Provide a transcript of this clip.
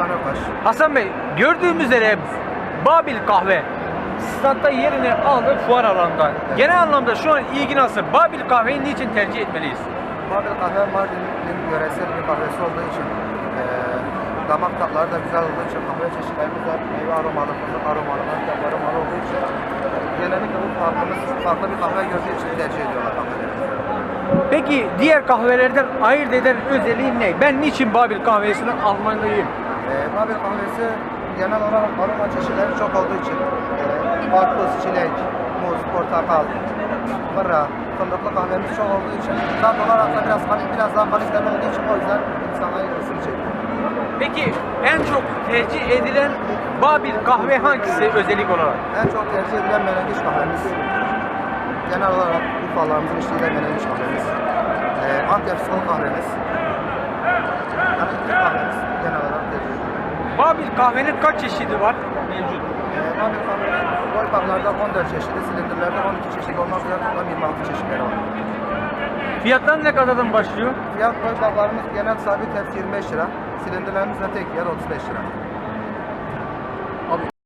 Hasan Ökaş. Hasan Bey gördüğümüz üzere Babil kahve statta yerini aldı fuar alanında. Genel anlamda şu an ilgi nasıl? Babil kahveyi niçin tercih etmeliyiz? Babil kahve Mardin'in yöresel bir kahvesi olduğu için eee damak tatları da güzel olduğu için kahve çeşitlerimiz var. Meyve aromalı, fındık aromalı, antep aromalı olduğu için genellikle bu farkımız, farklı bir kahve gördüğü için tercih ediyorlar kahvelerimizi. Peki diğer kahvelerden ayırt eden özelliği ne? Ben niçin Babil kahvesini almalıyım? Babil kahvesi genel olarak aroma çeşitleri çok olduğu için karpuz, çilek, muz, portakal, fırra, fındıklı kahvemiz çok olduğu için tat olarak da biraz, kali- biraz daha kaliteli olduğu için o yüzden insanlar ilgisini çekiyor. Peki en çok tercih edilen Babil kahve hangisi özellik olarak? En çok tercih edilen menengiç kahvemiz. Genel olarak Urfalarımızın içtiği menengiç kahvemiz. Ee, Antep sol kahvemiz. Yani iki kahvemiz genel olarak tercih edilir. Babil kahvenin kaç çeşidi var? Mevcut. Ee, Antep kahvenin boy kaplarda 14 çeşidi, silindirlerde 12 çeşit olmak üzere toplam 26 çeşitleri var. Fiyatlar ne kadardan başlıyor? Fiyat boy kaplarımız genel sabit hepsi 25 lira. Silindirlerimiz de tek yer 35 lira.